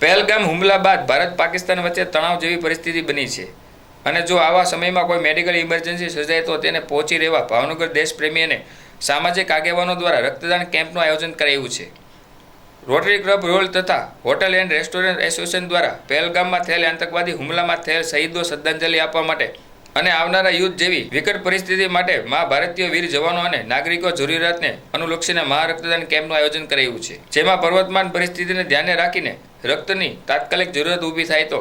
પહેલગામ હુમલા બાદ ભારત પાકિસ્તાન વચ્ચે તણાવ જેવી પરિસ્થિતિ બની છે. અને જો આવા સમયમાં કોઈ મેડિકલ ઇમરજન્સી સર્જાય તો તેને પહોંચી રહેવા ભાવનગર દેશપ્રેમી અને સામાજિક આગેવાનો દ્વારા રક્તદાન કેમ્પનું આયોજન કરાયું છે. રોટરી ક્લબ રોલ તથા હોટલ એન્ડ રેસ્ટોરન્ટ એસોસિએશન દ્વારા પહેલગામમાં થયેલ આતંકવાદી હુમલામાં થયેલ શહીદો શ્રદ્ધાંજલિ આપવા માટે અને આવનારા યુદ્ધ જેવી વિકટ પરિસ્થિતિ માટે મા ભારતીય વીર જવાનો અને નાગરિકો જરૂરિયાતને અનુલક્ષીને મહા રક્તદાન કેમ્પનું આયોજન કરાયું છે. જેમાં પર્વતમાન પરિસ્થિતિને ધ્યાને રાખીને રક્તની તાત્કાલિક જરૂરત ઊભી થાય તો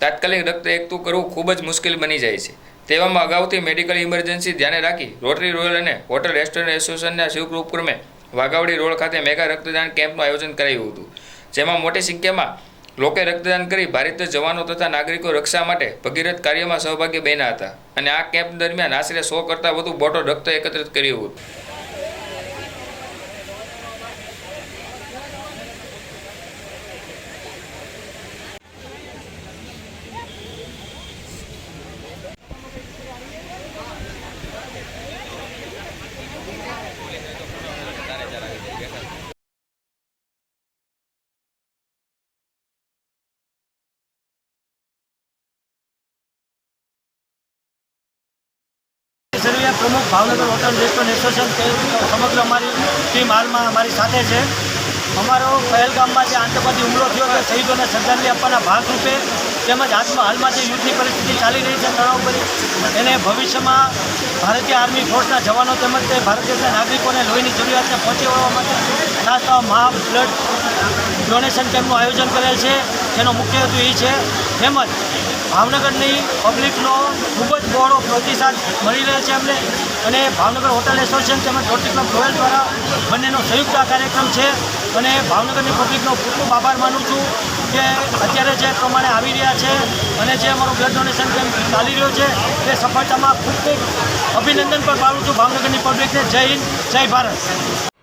તાત્કાલિક રક્ત એકઠું કરવું ખૂબ જ મુશ્કેલ બની જાય છે. તેવામાં અગાઉથી મેડિકલ ઇમરજન્સી ધ્યાને રાખી રોટરી રોયલ અને હોટલ રેસ્ટોરન્ટ એસોસિએશનના શિવકૃ ઉપક્રમે વાઘાવડી રોડ ખાતે મેગા રક્તદાન કેમ્પનું આયોજન કરાયું હતું. જેમાં મોટી સંખ્યામાં લોકોએ રક્તદાન કરી ભારતીય જવાનો તથા નાગરિકો રક્ષા માટે ભગીરથ કાર્યમાં સહભાગી બન્યા હતા. અને આ કેમ્પ દરમિયાન આશરે સો કરતાં વધુ બોટલ રક્ત એકત્રિત કર્યું હતું. સર્વિયા પ્રમુખ ભાવનગર હોટલ રેસ્ટોરન્ટ એસોસિએશન તે સમગ્ર અમારી ટીમ હાલમાં અમારી સાથે છે. અમારો પહેલગામમાં જે આતંકવાદી હુમલો થયો તે શહીદોને શ્રદ્ધાંજલિ આપવાના ભાગરૂપે તેમજ હાથમાં હાલમાં જે યુદ્ધની પરિસ્થિતિ ચાલી રહી છે, તણાવ એને ભવિષ્યમાં ભારતીય આર્મી ફોર્સના જવાનો તેમજ તે ભારતીય નાગરિકોને લોહીની જરૂરિયાતને પહોંચી વળવા માટે ખાસ મહા બ્લડ ડોનેશન કેમ્પનું આયોજન કરેલ છે. જેનો મુખ્ય હેતુ એ છે. તેમજ ભાવનગરની પબ્લિકનો ખૂબ જ બહોળો પ્રતિસાદ મળી રહ્યો છે અમને. અને ભાવનગર હોટલ એસોસિએશન તેમજ રોટરી ક્લબ ગોયલ દ્વારા બંનેનો સંયુક્ત આ કાર્યક્રમ છે. અને ભાવનગરની પબ્લિકનો ખૂબ ખૂબ આભાર માનું છું કે અત્યારે જે પ્રમાણે આવી રહ્યા છે અને જે અમારું બ્લડ ડોનેશન કેમ્પ ચાલી રહ્યો છે, તે સફળતામાં ખૂબ ખૂબ અભિનંદન પણ પાડું છું ભાવનગરની પબ્લિકને. જય હિન્દ, જય ભારત.